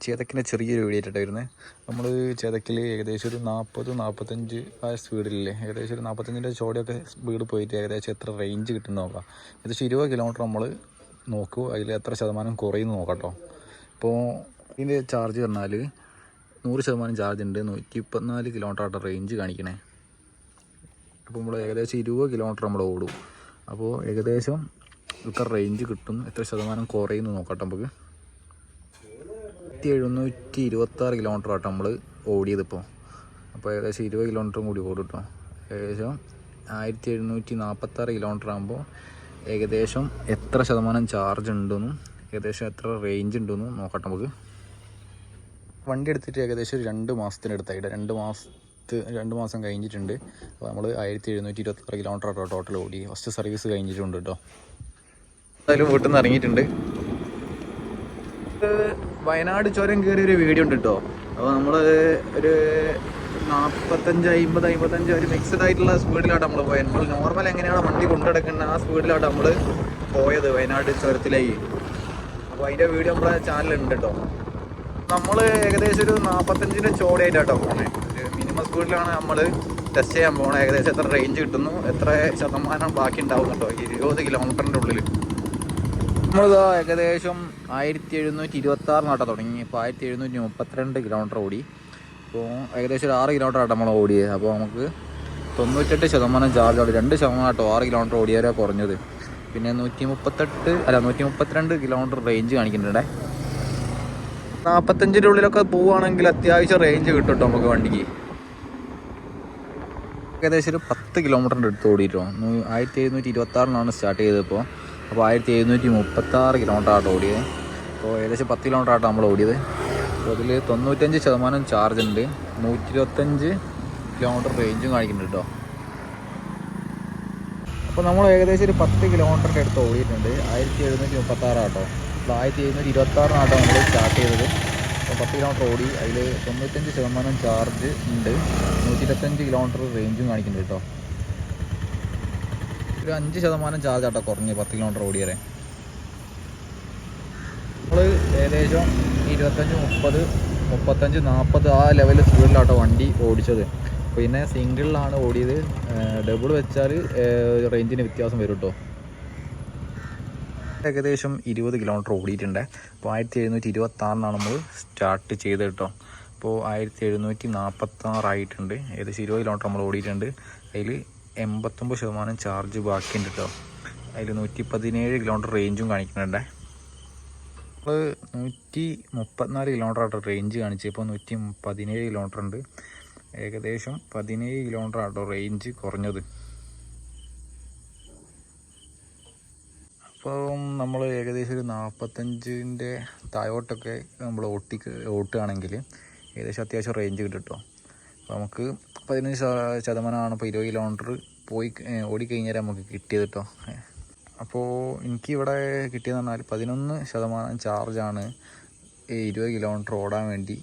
ചേതക്കിന്റെ ചെറിയൊരു വീഡിയോ ആയിട്ടാണ് നമ്മൾ ചേതക്കിൽ ഏകദേശം ഒരു നാൽപ്പത് നാൽപ്പത്തഞ്ച് ആ സ്പീഡിലില്ലേ. ഏകദേശം ഒരു നാൽപ്പത്തഞ്ചിന്റെ ചോടിയൊക്കെ സ്പീഡ് പോയിട്ട് ഏകദേശം എത്ര റേഞ്ച് കിട്ടുന്ന നോക്കാം. ഏകദേശം ഇരുപത് കിലോമീറ്റർ നമ്മൾ നോക്കൂ. അതിൽ എത്ര ശതമാനം കുറയുന്നു നോക്കാം കേട്ടോ. ഇപ്പോൾ ഇതിന്റെ ചാർജ് പറഞ്ഞാൽ നൂറ് ശതമാനം ചാർജ് ഉണ്ട്. നൂറ്റി മുപ്പത്തിനാല് കിലോമീറ്റർ റേഞ്ച് കാണിക്കണേ. അപ്പോൾ നമ്മൾ ഏകദേശം ഇരുപത് കിലോമീറ്റർ നമ്മൾ ഓടും. അപ്പോൾ ഏകദേശം ഇത്ര റേഞ്ച് കിട്ടും എത്ര ശതമാനം കുറയുന്നു നോക്കട്ടെ നമുക്ക്. ആയിരത്തി എഴുന്നൂറ്റി ഇരുപത്തി ആറ് കിലോമീറ്റർ ആട്ടോ നമ്മൾ ഓടിയത് ഇപ്പോൾ അപ്പോൾ ഏകദേശം ഇരുപത് കിലോമീറ്ററും കൂടി ഓടും കേട്ടോ. ഏകദേശം ആയിരത്തി എഴുന്നൂറ്റി നാൽപ്പത്താറ് കിലോമീറ്റർ ആകുമ്പോൾ ഏകദേശം എത്ര ശതമാനം ചാർജ് ഉണ്ടെന്നും ഏകദേശം എത്ര റേഞ്ച് ഉണ്ടെന്നും നോക്കട്ടെ നമുക്ക്. വണ്ടി എടുത്തിട്ട് ഏകദേശം ഒരു രണ്ട് മാസത്തിനടുത്തായിട്ട് രണ്ട് മാസത്ത് രണ്ട് മാസം കഴിഞ്ഞിട്ടുണ്ട്. അപ്പോൾ നമ്മൾ ആയിരത്തി എഴുന്നൂറ്റി ഇരുപത്താറ് കിലോമീറ്റർ ആട്ടോ ടോട്ടൽ ഓടി. ഫസ്റ്റ് സർവീസ് കഴിഞ്ഞിട്ടുണ്ട് കേട്ടോ. എന്തായാലും വീട്ടിൽ നിന്ന് ഇറങ്ങിയിട്ടുണ്ട് വയനാട് ചുരം കയറിയ ഒരു വീഡിയോ ഉണ്ട് കേട്ടോ അപ്പോൾ നമ്മൾ ഒരു നാൽപ്പത്തഞ്ച് അമ്പത് അമ്പത്തഞ്ച് ഒരു മിക്സഡ് ആയിട്ടുള്ള സ്പീഡിലാണ് നമ്മൾ പോയത് നമ്മൾ നോർമൽ എങ്ങനെയാണ് വണ്ടി കൊണ്ടുനടക്കുന്നത് ആ സ്പീഡിലാണ് നമ്മൾ പോയത് വയനാട് ചുരത്തിലേക്ക്. അപ്പോൾ അതിന്റെ വീഡിയോ നമ്മുടെ ചാനലുണ്ട് കേട്ടോ നമ്മൾ ഏകദേശം ഒരു നാൽപ്പത്തഞ്ചിന്റെ ചോടയായിട്ടാട്ടോ പോണേ. മിനിമം സ്പീഡിലാണ് നമ്മൾ ടെസ്റ്റ് ചെയ്യാൻ പോണത് ഏകദേശം എത്ര റേഞ്ച് കിട്ടുന്നു എത്ര ശതമാനം ബാക്കി ഉണ്ടാവുന്നുണ്ടോ ഇരുപത് കിലോമീറ്ററിന്റെ ഉള്ളിൽ നമ്മളിതാ ഏകദേശം ആയിരത്തി എഴുന്നൂറ്റി ഇരുപത്തി ആറിനാട്ടോ തുടങ്ങി ഇപ്പോൾ ആയിരത്തി എഴുന്നൂറ്റി മുപ്പത്തിരണ്ട് കിലോമീറ്റർ ഓടി. അപ്പോൾ ഏകദേശം ഒരു ആറ് കിലോമീറ്റർ ആട്ടോ നമ്മൾ ഓടിയത്. അപ്പോൾ നമുക്ക് തൊണ്ണൂറ്റെട്ട് ശതമാനം ചാർജ് ആണ്. രണ്ട് ശതമാനം ആട്ടോ ആറ് കിലോമീറ്റർ ഓടിയവരെ കുറഞ്ഞത്. പിന്നെ നൂറ്റി മുപ്പത്തെട്ട് അല്ല നൂറ്റി മുപ്പത്തിരണ്ട് കിലോമീറ്റർ റേഞ്ച് കാണിക്കുന്നുണ്ട്. നാൽപ്പത്തഞ്ചിന്റെ ഉള്ളിലൊക്കെ പോവുകയാണെങ്കിൽ അത്യാവശ്യം റേഞ്ച് കിട്ടും കേട്ടോ നമുക്ക് വണ്ടിക്ക്. ഏകദേശം ഒരു പത്ത് കിലോമീറ്ററിന്റെ അടുത്ത് ഓടിയിട്ടോ. ആയിരത്തി എഴുന്നൂറ്റി ഇരുപത്തി ആറിനാണ് സ്റ്റാർട്ട് ചെയ്തപ്പോൾ അപ്പോൾ ആയിരത്തി എഴുന്നൂറ്റി മുപ്പത്തി ആറ് കിലോമീറ്റർ ആട്ടോ ഓടിയത്. അപ്പോൾ ഏകദേശം പത്ത് കിലോമീറ്റർ നമ്മൾ ഓടിയത്. അപ്പോൾ അതിൽ തൊണ്ണൂറ്റഞ്ച് ശതമാനം ചാർജ് ഉണ്ട്. നൂറ്റി ഇരുപത്തഞ്ച് കിലോമീറ്റർ റേഞ്ചും കാണിക്കുന്നുണ്ട് കേട്ടോ അപ്പോൾ നമ്മൾ ഏകദേശം ഒരു പത്ത് കിലോമീറ്ററിന്റെ അടുത്ത് ഓടിയിട്ടുണ്ട്. ആയിരത്തി എഴുന്നൂറ്റി മുപ്പത്തി ആറാട്ടോ അപ്പോൾ ആയിരത്തി എഴുന്നൂറ്റി ഇരുപത്തി ആറിനാട്ടോ നമ്മൾ സ്റ്റാർട്ട് ചെയ്തത്. അപ്പോൾ പത്ത് കിലോമീറ്റർ ഓടി. അതിൽ തൊണ്ണൂറ്റഞ്ച് ശതമാനം ചാർജ് ഉണ്ട്. നൂറ്റി ഇരുപത്തഞ്ച് കിലോമീറ്റർ റേഞ്ചും കാണിക്കുന്നുണ്ട് കേട്ടോ ഒരു അഞ്ച് ശതമാനം ചാർജ് ആട്ടോ കുറഞ്ഞ് പത്ത് കിലോമീറ്റർ ഓടി വരെ നമ്മൾ ഏകദേശം ഇരുപത്തഞ്ച് മുപ്പത് മുപ്പത്തഞ്ച് നാൽപ്പത് ആ ലെവലിൽ സ്പീഡിലാട്ടോ വണ്ടി ഓടിച്ചത്. പിന്നെ സിംഗിളിലാണ് ഓടിയത്. ഡബിൾ വെച്ചാൽ റേഞ്ചിന് വ്യത്യാസം വരും കേട്ടോ ഏകദേശം ഇരുപത് കിലോമീറ്റർ ഓടിയിട്ടുണ്ട്. അപ്പോൾ ആയിരത്തി എഴുന്നൂറ്റി ഇരുപത്തി ആറിനാണ് നമ്മൾ സ്റ്റാർട്ട് ചെയ്തത് കേട്ടോ. അപ്പോൾ ആയിരത്തി എഴുന്നൂറ്റി നാൽപ്പത്താറായിട്ടുണ്ട് ഏകദേശം ഇരുപത് കിലോമീറ്റർ നമ്മൾ ഓടിയിട്ടുണ്ട്. അതിൽ എൺപത്തൊമ്പത് ശതമാനം ചാർജ് ബാക്കിയുണ്ട് കേട്ടോ അതിൽ നൂറ്റി പതിനേഴ് കിലോമീറ്റർ റേഞ്ചും കാണിക്കുന്നുണ്ട്. നമ്മൾ നൂറ്റി മുപ്പത്തിനാല് കിലോമീറ്റർ ആട്ടോ റേഞ്ച് കാണിച്ചു ഇപ്പോൾ നൂറ്റി പതിനേഴ് കിലോമീറ്റർ ഉണ്ട്. ഏകദേശം പതിനേഴ് കിലോമീറ്റർ ആട്ടോ റേഞ്ച് കുറഞ്ഞത്. അപ്പം നമ്മൾ ഏകദേശം ഒരു നാൽപ്പത്തഞ്ചിന്റെ താഴോട്ടൊക്കെ നമ്മൾ ഓട്ടി ഓട്ടുകയാണെങ്കിൽ ഏകദേശം അത്യാവശ്യം റേഞ്ച് കിട്ടും കേട്ടോ അപ്പോൾ നമുക്ക് പതിനഞ്ച് ശത- ശതമാനമാണ് ഇപ്പോൾ ഇരുപത് കിലോമീറ്റർ പോയി ഓടിക്കഴിഞ്ഞാൽ നമുക്ക് കിട്ടിയത് കേട്ടോ. അപ്പോൾ എനിക്കിവിടെ കിട്ടിയെന്ന് പറഞ്ഞാൽ പതിനൊന്ന് ശതമാനം ചാർജാണ് ഈ ഇരുപത് കിലോമീറ്റർ ഓടാൻ വേണ്ടി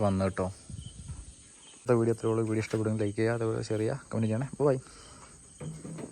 വന്നത് കേട്ടോ അടുത്ത വീഡിയോ എത്രയുള്ളൂ വീഡിയോ ഇഷ്ടപ്പെടുമെങ്കിൽ ലൈക്ക് ചെയ്യുക അതുപോലെ ഷെയർ ചെയ്യുക കമന്റ് ചെയ്യണേ. ബൈ